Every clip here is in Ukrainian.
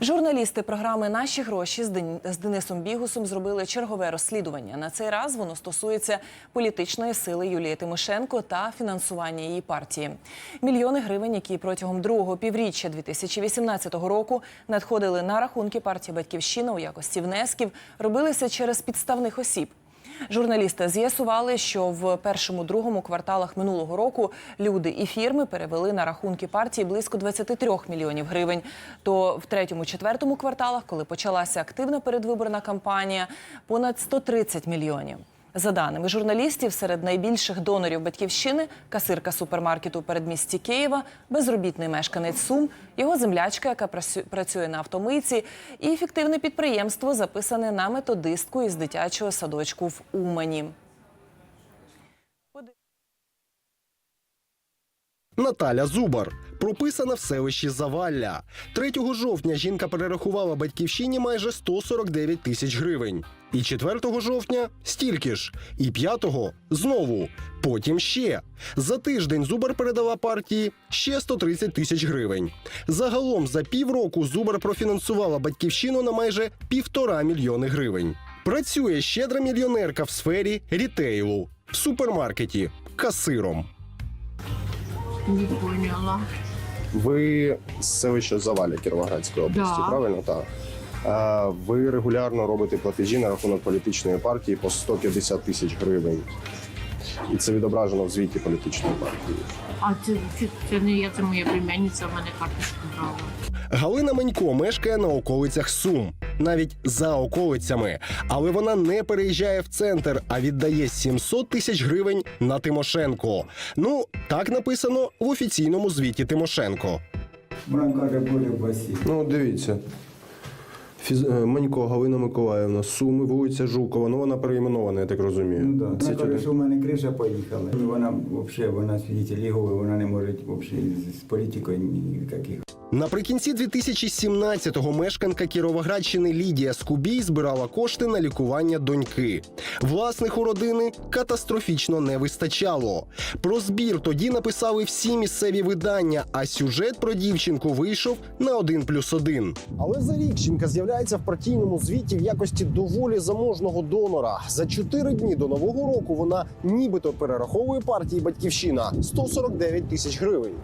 Журналісти програми Наші гроші з Ден- з Денисом Бігусом зробили чергове розслідування. На цей раз воно стосується політичної сили Юлії Тимошенко та фінансування її партії. Мільйони гривень, які протягом другого півріччя 2018 року надходили на рахунки партії Батьківщина у якості внесків, робилися через підставних осіб. Журналісти з'ясували, що в першому-другому кварталах минулого року люди і фірми перевели на рахунки партії близько 23 мільйонів гривень. То в третьому-четвертому кварталах, коли почалася активна передвиборна кампанія, понад 130 мільйонів. За даними журналістів, серед найбільших донорів батьківщини касирка супермаркету у передмісті Києва, безробітний мешканець Сум, його землячка, яка працює на автомийці, і фіктивне підприємство, записане на методистку із дитячого садочку в Умані. Наталя Зубар прописана в селищі Завалля. 3 жовтня жінка перерахувала батьківщині майже 149 тисяч гривень. І 4 жовтня стільки ж. І 5-го знову. Потім ще. За тиждень Зубар передала партії ще 130 тисяч гривень. Загалом за півроку Зубар профінансувала батьківщину на майже півтора мільйони гривень. Працює щедра мільйонерка в сфері рітейлу, в супермаркеті, касиром. Не поняла. Ви з селища Заваля Кіровоградської області, Да. правильно? Так. Е, Ви регулярно робите платежі на рахунок політичної партії по 150 тисяч гривень. І це відображено в звіті політичної партії. А це, це, це не я, це моя племянниця, в мене карточку брала. Галина Манько мешкає на околицях Сум, навіть за околицями. Але вона не переїжджає в центр, а віддає 700 тисяч гривень на Тимошенко. Ну, так написано в офіційному звіті Тимошенко. Буде в басі. Ну, дивіться. Фіз... е, Манько Галина Миколаївна, Суми, вулиця Жукова. Ну вона перейменована, я так розумію. Ну, да. Це Вона каже, що в мене криша поїхала. Вона взагалі, вона свідетель Єгови, вона не може взагалі з політикою ніяких. Наприкінці 2017-го мешканка Кіровоградщини Лідія Скубій збирала кошти на лікування доньки. Власних у родини катастрофічно не вистачало. Про збір тоді написали всі місцеві видання, а сюжет про дівчинку вийшов на один плюс один. Але за рік жінка з'являється в партійному звіті в якості доволі заможного донора. За чотири дні до нового року вона нібито перераховує партії Батьківщина 149 тисяч гривень.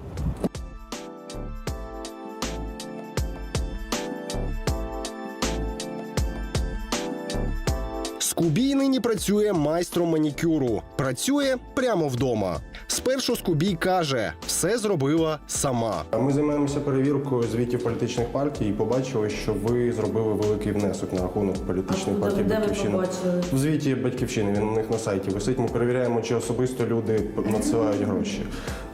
Скубій нині працює майстром манікюру. Працює прямо вдома. Спершу Скубій каже, все зробила сама. Ми займаємося перевіркою звітів політичних партій і побачили, що ви зробили великий внесок на рахунок політичної А партії де ви Батьківщина. В звіті Батьківщини він у них на сайті висить. Ми перевіряємо, чи особисто люди надсилають гроші.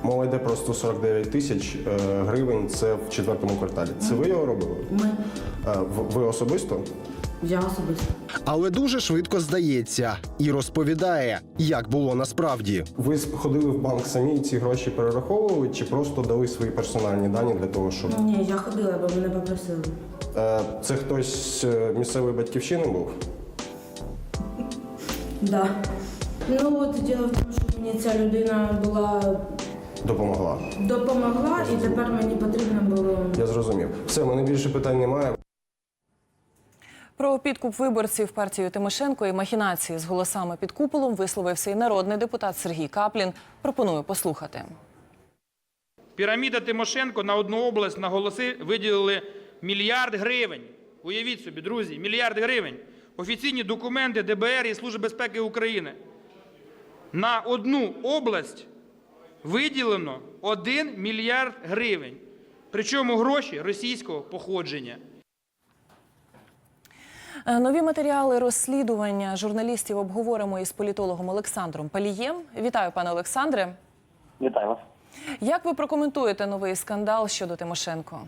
Мова йде про 149 тисяч е, гривень. Це в четвертому кварталі. Це ви його робили? Ми. Е, Ви особисто? Я особисто. Але дуже швидко здається і розповідає, як було насправді. Ви ходили в банк самі і ці гроші перераховували, чи просто дали свої персональні дані для того, щоб Ні, я ходила, бо мене попросили. Е, це хтось е, місцевої батьківщини був? Да. Ну от діло в тому, що мені ця людина була Допомогла. допомогла, і тепер мені потрібно було. Я зрозумів. Все, в мене більше питань немає. Про підкуп виборців партією Тимошенко і махінації з голосами під куполом висловився і народний депутат Сергій Каплін. Пропоную послухати. Піраміда Тимошенко на одну область на голоси виділили мільярд гривень. Уявіть собі, друзі, мільярд гривень. Офіційні документи ДБР і Служби безпеки України. На одну область виділено 1 мільярд гривень. Причому гроші російського походження. Е, Нові матеріали розслідування журналістів обговоримо із політологом Олександром Палієм. Вітаю, пане Олександре. Вітаю вас. Як ви прокоментуєте новий скандал щодо Тимошенко?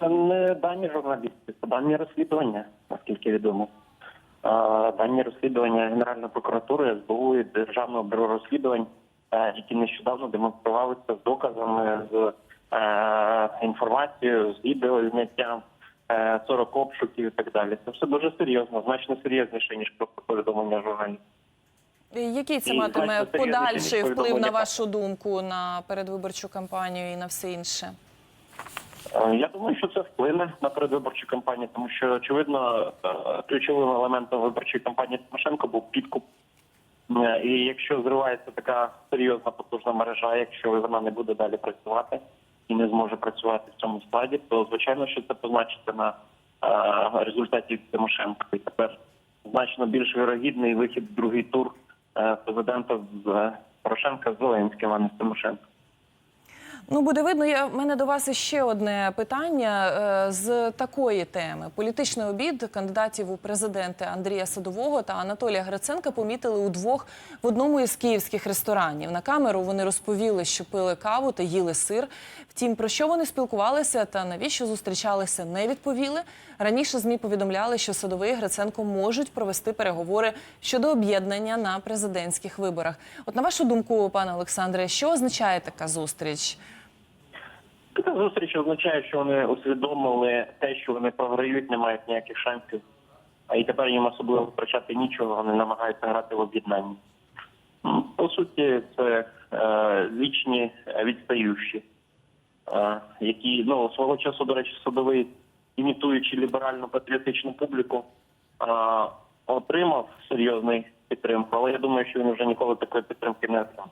Це не дані журналісти, це дані розслідування, наскільки відомо. Дані розслідування Генеральної прокуратури, СБУ і Державного бюро розслідувань, е, які нещодавно демонструвалися з доказами, з е, інформацією, з відеозняттям, е, 40 обшуків і так далі. Це все дуже серйозно, значно серйозніше, ніж просто повідомлення журналістів. Е, Який це І, матиме подальший вплив на вашу думку на передвиборчу кампанію і на все інше? Е, Я думаю, що це вплине на передвиборчу кампанію, тому що очевидно е, ключовим елементом виборчої кампанії Тимошенко був підкуп. Е, І якщо зривається така серйозна потужна мережа, якщо вона не буде далі працювати і не зможе працювати в цьому складі, то звичайно, що це позначиться на е, результаті Тимошенко. І тепер значно більш вирогідний вихід в другий тур е, президента з е, Порошенка з Зеленським, а не з Тимошенко. Ну, буде видно. Я в мене до вас ще одне питання е, з такої теми. Політичний обід кандидатів у президенти Андрія Садового та Анатолія Гриценка помітили удвох в одному із київських ресторанів. На камеру вони розповіли, що пили каву та їли сир. Втім, про що вони спілкувалися та навіщо зустрічалися, не відповіли. Раніше змі повідомляли, що Садовий і Гриценко можуть провести переговори щодо об'єднання на президентських виборах. От на вашу думку, пане Олександре, що означає така зустріч? Зустріч означає, що вони усвідомили те, що вони програють, не мають ніяких шансів. А і тепер їм особливо втрачати нічого, вони намагаються грати в об'єднанні. По суті, це е, вічні відстаючі, е, які ну свого часу, до речі, судовий, імітуючи ліберальну патріотичну публіку, е, отримав серйозний підтримку, але я думаю, що він вже ніколи такої підтримки не отримав.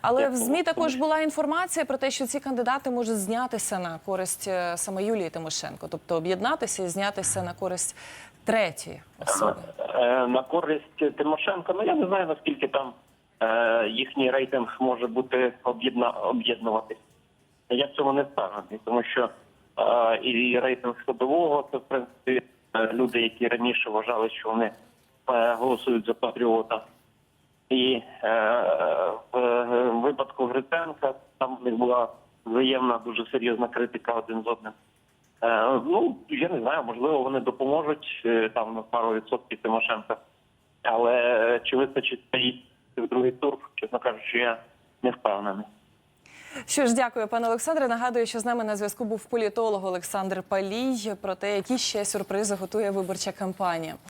Але в змі також була інформація про те, що ці кандидати можуть знятися на користь е, саме Юлії Тимошенко, тобто об'єднатися і знятися на користь третьої особи. Е, на користь Тимошенко. Ну я не знаю наскільки там е, їхній рейтинг може бути об'єднуватись. Я в цьому не впевнений, тому що і рейтинг садового це в принципі люди, які раніше вважали, що вони голосують за патріота. І е, в випадку Гриценка там в них була взаємна дуже серйозна критика один з одним. Е, ну, я не знаю, можливо, вони допоможуть е, там на пару відсотків Тимошенка. Але е, чи вистачить їй в другий тур, чесно кажучи, я не впевнений. Що ж, дякую, пане Олександре. Нагадую, що з нами на зв'язку був політолог Олександр Палій про те, які ще сюрпризи готує виборча кампанія.